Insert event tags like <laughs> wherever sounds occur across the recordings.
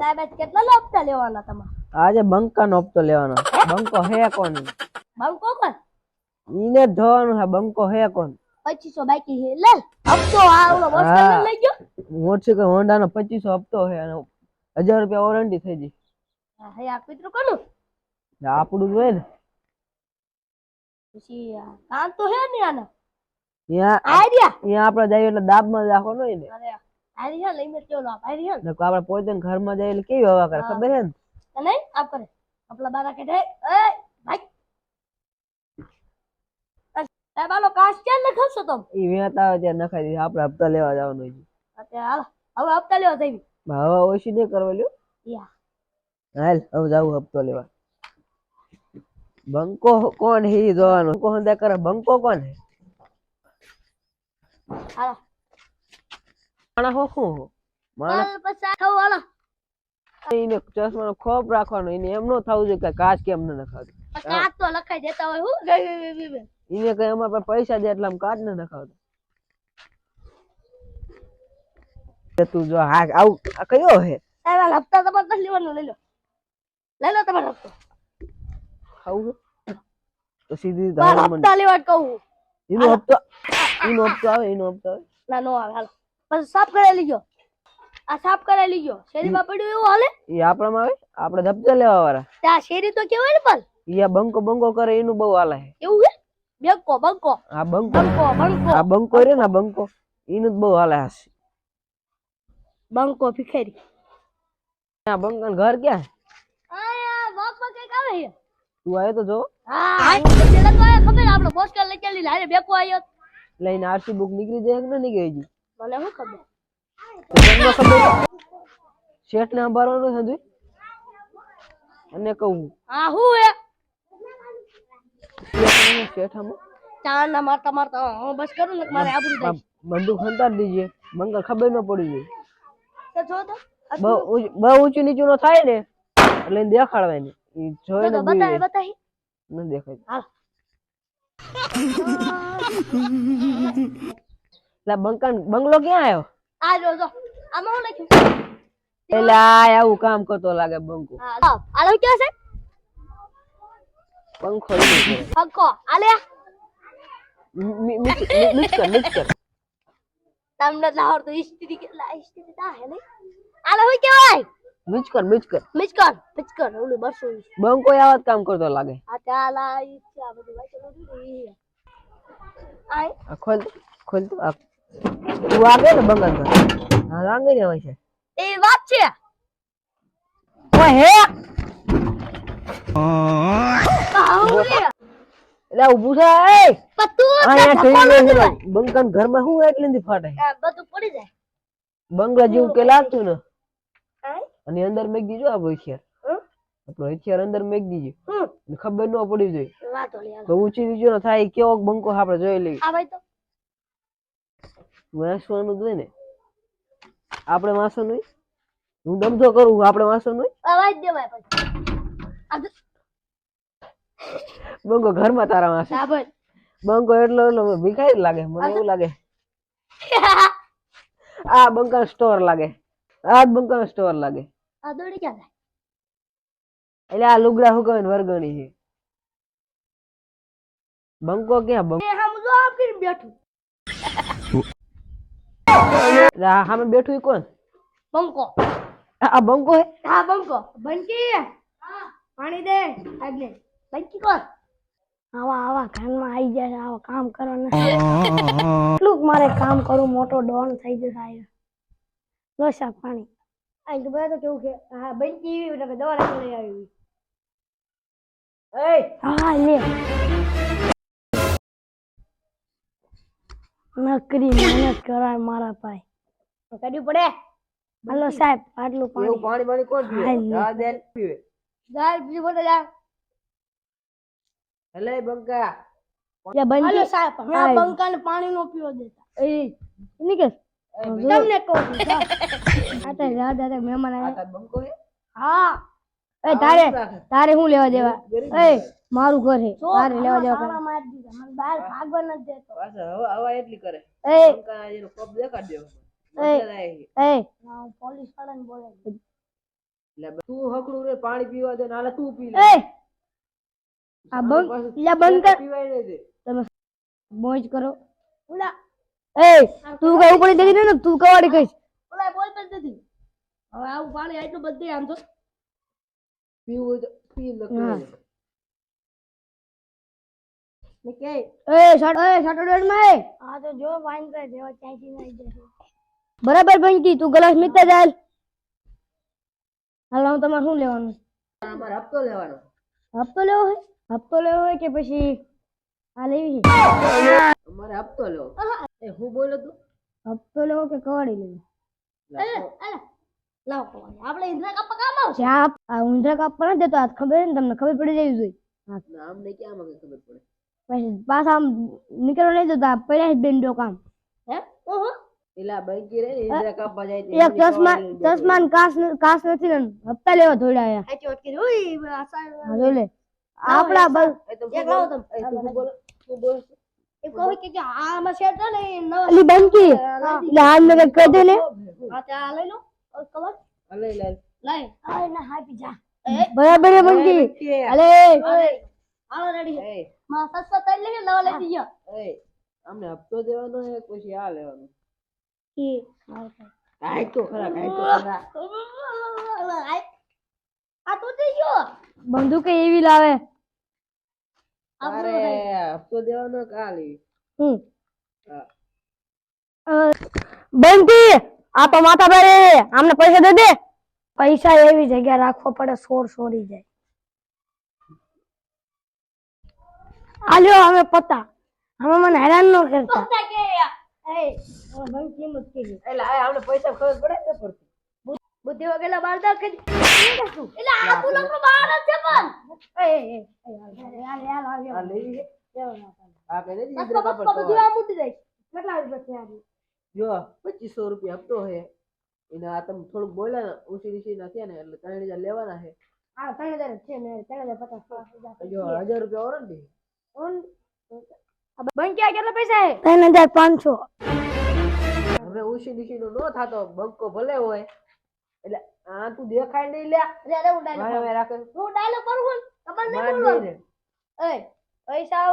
સાહેબ આજ કેટલા નો હપ્તા લેવાના તમારે? આજે બંકાનો હપ્તો લેવાનો. બંકો હે કોણ બંકો કોણ? ઈને ધોવાનું છે બંકો હે કોણ પચીસો બાકી હે લે હપ્તો આ ઓલો લઈ ગયો. મોટરસાઇકલ હોન્ડાનો પચીસો હપ્તો હે અને હજાર રૂપિયા વોરંટી થઈ ગઈ. હે આ કૂતરું કોનું? આપણું જ હોય ને. પછી કામ તો હે ને આના? આઈડિયા ત્યાં આપણે જઈએ એટલે દાબમાં રાખવાનું ને. અરે આઈડિયા લઈ મેં ચલો આપ આઈડિયા નકર આપણે પોતે ઘરમાં જઈએ એટલે કેવી હવા કરે ખબર છે ને? તને આપ કરે. આપલા બારા કે એ ભાઈ. એ બાલો કાશ કે લખાવશો તમ? ઈ વેત આવે ત્યાં નખાઈ દીધી આપણે હપ્તા લેવા જવાનું છે. અત્યારે હાલ હવે હપ્તા લેવા જઈએ હવા ઓછી નહીં કરવા લ્યો. યા. હાલ હવે જાવ હપ્તો લેવા. બંકો કોણ હી જોવાનું? બંકો હંધા કરે બંકો કોણ હે? હાલો. માણસ હો શું? હો હાલો. એને ચશ્માનો ખોપ રાખવાનો એને એમ નો થવું જોઈએ કે કાચ કેમ ન નખાવતો કાચ તો લખાઈ દેતા હોય હું? એને કઈ અમારા પાસે પૈસા દે એટલે આમ કાચ ન નખાવતો તું જો હા આવું આ કયો હે? સાહેબ હપ્તા તમારે લેવાનો લઈ લો. લઈ લો તમારો હપ્તો. ખાવું તો સીધી. હપ્તા લેવા કહું. એનો હપ્તો એનો હપ્તો આવે એનો હપ્તો આવે. ના નો આવે હાલો. પછી સાફ કરાવી લીજો. આ સાફ કરાવી લીજો. શેરીમાં પડ્યું એવું હાલે? એ આપણામાં આવે? આપણે હપ્તા લેવા વાળા. ત્યાં શેરી તો કેવાય ને પણ ઈ આ બંકો બંકો કરે એનું બહુ હાલે. એવું હે બેંકો બંકો. આ બંકો. બંકો બંકો. આ બંકો રે ને બંકો. એનું બહુ હાલે હશે બંકો ભિખારી. આ બંકાનું ઘર ક્યાં? આયા વાપમાં કંઈક આવે છે. તું આવ્યો તો જો હા પેલા તો આયા ખબર આપણો પોસ્ટર લઈ ચાલી હારે બેકો આયો. લઈને આરસી બુક નીકળી જાય કે ન નીકળી ગઈ મને શું ખબર. શેઠ ને સંભાળવાનું છે અને કહું હા. હું એ. શેઠ આમાં? ચાર ના મારતા મારતા. હું બસ કરું ને મારે આબરૂ આ બંદૂક હંતાડી દીજે. બંકા ખબર ન પડી જાય. તો જો તો. બહુ ઊંચું નીચું નો થાય ને એટલે દેખાડવાની ઈ બીવે. બતાય બતાય. ન દેખાય. હાલ. <laughs> બંગલો ક્યાં આવ્યો આ જો જો. આમાં હું લખ્યું એટલે આ આવું કામ કરતો લાગે બંકો. હા આલો ક્યાં છે? પંખો ઈ કરે. પંખો. આલે મિ- મિ- મિક્સ મિ- મિક્સ કર મિક્સ કર તમને લાવર તો ઇસ્ત્રી કે લા ઇસ્ત્રી તા હે નહીં આલે હું કેવાય મિક્સ કર મિક્સ કર. મિચકર મિચકર ઓલું બસો બંકો આવા જ કામ કરતો લાગે. આ ત્યાં લા ઈ છે આ બધું વાંચેલું હતું ને. ઈ. આય. આ ખોલ તો, ખોલ તો આ તું આગે ને બંગલ હા આંગે ને હોય છે. એ વાત છે. ઓ હે? એટલે ઉભું થાય એ! બંકન છે ઘરમાં શું એટલે નથી ફાટે? બધું પડી જાય. બંગલા જેવું કે લાગતું ને? અને અંદર મેક દીજો આપણો હથિયાર? આપણો હથિયાર અંદર મેક દીજો ખબર ન પડી જોઈ તો ઊંચી દીજો ને થાય કેવો બંકો આપણે જોઈ લઈએ. વાંસવાનું જ હોય ને. આપણે વાંસવાનું હોય? હું દમતો કરું આપણે વાંસવાનું હોય? અવાજ દેવાય પછી બંગો બંકો ઘરમાં તારા વાંસે ભાઈ બંકો એટલો એટલો ભીખાઈ જ લાગે મને એવું લાગે. <laughs> આ બંકા સ્ટોર લાગે. આ બંકા સ્ટોર લાગે. આ દોડી ક્યાં જાય? એટલે આ લુગડા હુકવે વર્ગણી છે. બંકો ક્યાં બંકો? હમ જો કરીને બેઠું. સામે બેઠું એ કોણ? બંકો. આ બંકો હે? હા બંકો. બંકી? હા. પાણી દે આજને બંકી કોણ? આવા આવા ઘરમાં આવી જાય આવા કામ કરવાના. એટલું મારે કામ કરું મોટો ડોન થઈ જશે આ લો શાક પાણી. આ તો બધા તો કેવું કે હા બંકી એવી દવા રાખી લઈ આવી. એ! હા લે. નકરી મહેનત કરાય મારા ભાઈ. કર્યું પડે? હાલો સાહેબ આટલું એવું પાણી પાણી પાણી કોણ પીવે? હાય લે. જા દે પીવે. જાય બીજું બોલે જા હલે બંકા. લે બંકી સાહેબ હાય. બંકાને પાણી નો પીવો દેતા. એ નીકળ. તમને કહું <laughs> આ તો જા દાદા મહેમાન આવ્યા. બંકો હે? હા. એ તારે તારે હું લેવા દેવા? એ મારું ઘર હે. તારે લેવા. મારી દીધા. મને બહાર ભાગવા ન દેતો. પાછા હવા હવા એટલી કરે. એ. એનો કોપ દેખાડ દેવો એ. હે. એ. ના, હું પોલીસ વાળાને બોલે એટલે તું હકડું રે પાણી પીવા દે નાલે તું પી લે. એ. આ બંધ લે બંધ કર. પીવાય દે. તમે મોજ કરો. ઓલા એ તું કઈ ઉપર દેખી ને તું કવાડી કઈશ ઓલા બોલ પર નથી. હવે આવું પાણી આટલું બધું આમ તો. પીવું પી લે. હા. ને કે એ શટ એ શટરડેડમાં એ આ તો જો વાઈન કરે જેવા ચાંચી નાઈ જશે બરાબર બંકી તું ગ્લાસ મીતા ચાલ હાલ હું તમારે શું લેવાનું અમારે હપ્તો લેવાનો હપ્તો લેવો હોય હપ્તો લેવો હોય કે પછી આ લેવી છે અમારે હપ્તો લેવો એ હું બોલો તું હપ્તો લેવો કે કવાડી લેવી લાવ કવાય આપણે ઇન્દ્રા કાપા કામ આવશે ચા આ ઊંધા કાપવા નથી દેતો આ ખબર ને તમને ખબર પડી જવી જોઈએ હા ના અમને ક્યાં મને ખબર પડે પછી પાછા આમ નીકળવા નહીં જતા પડ્યા જ બેન કામ. હે? ઓહો. એલા બંકી રે ઇન્દ્રા કાપવા જાય એક ચશ્મા ચશ્મા કાસ કાસ નથી ને હપ્તા લેવા થોડા આ ચોટ ઓય આ સાહેબ લે. આપડા બસ એક લાવો બોલ- તું શું બોલો બોલ એ કહું કે જો આ આમાં શેર છે ને અલી બંકી. એટલે હાથ મેં કઈ કહી દે ને. આ તે આ લઈ લો. કવર લે લે લઈ આ ના હાપી જા બરાબર બંકી. બંકી અલે. આવો રેડી એ. માં સસ્તા તઈ લઈ નવા લઈ દીજો એ અમને હપ્તો દેવાનો હે પછી આ લેવાનું. કે કાંઈ તો ખરા કાંઈ તો ખરા. આ તો થઈ ગયો. બંદૂક એવી લાવે. તારે હપ્તો દેવાનો કા લેવી? હું? હા. બંકી માથા ભારે. આમને પૈસા દે દે. પૈસા એવી જગ્યા રાખવો પડે સોર સોરી જાય. આલ્યો અમે પતા અમે મને હેરાન ન કરતા. પતા કે એ બંકી મત કીધી એટલે આ આપણે પૈસા ખબર પડે તો પડતી? બુદ્ધિ વગેરે દા કે એટલે આ પુલો પર બહાર જ છે પણ. આ લેવી છે આ કહી દે બસ ઇન્દ્રા કાપડ બધું આ મૂકી દઈશ. કેટલા રૂપિયા આ જો સો રૂપિયા હપ્તો હે એને આ તમે થોડુંક બોલ્યા ને ઊંચી નીચી ના થયા ને એટલે ત્રણ હજાર લેવાના છે. હા ત્રણ હજાર જ છે ને ત્રણ હજાર પચાસ જો હજાર રૂપિયા ઓરંડી બંકી આ કેટલા પૈસા હે? ત્રણ હજાર પાંચસો. હવે ઊંચી નીચી નો નો થાતો બંકો ભલે હોય. એટલે આ તું દેખાય નહીં અરે હું હું ડાયલોગ કરું છું? ખબર નહીં માર એ પૈસા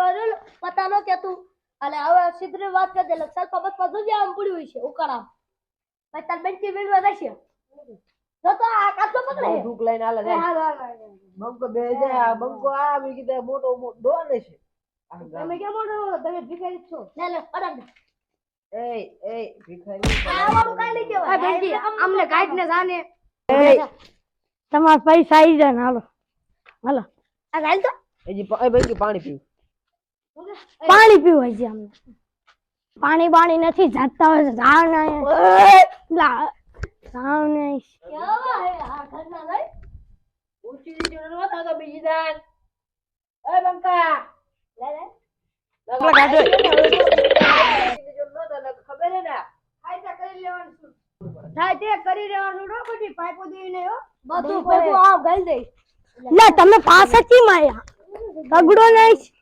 પતા નો કે તું. અને હવે સીધી વાત કરી દે. બસ બધું જ આમ પડ્યું છે ઉકાળા પછી તાર જશે. જો તો આ કાચો પકડે. લઈને. બંકો બે જાય બંકો આ મી કીધા મોટો મોટો ડોન છે. તમે કેમ મોટો તમે ભિખારી છો. લે લે અરે એ એ ભિખારી. આ વાળું કાઈ નહીં આ કહેવાય અમને કાઢ ને જાને. તમારા પૈસા આવી જાય હાલો. હાલો. આ ગાલ તો. પા- એ ભાઈ પાણી પીવું. પાણી પીવું હજી અમને. પાણી પાણી નથી જાતા હોય તો જાવ ને લા જાવ ને કેવા હે આ ઘરના લઈ? ઊંચી નો નો બીજી દાન એ બંકા. નીચી નો થાતો ખબર હે ને ફાયદા કરી લેવાનું થાય તે કરી લેવાનું નો બધી પાઇપો દેવી ને બધું બધું આ ગાલ દે લે તમે પાસ જ માયા તગડો નહીં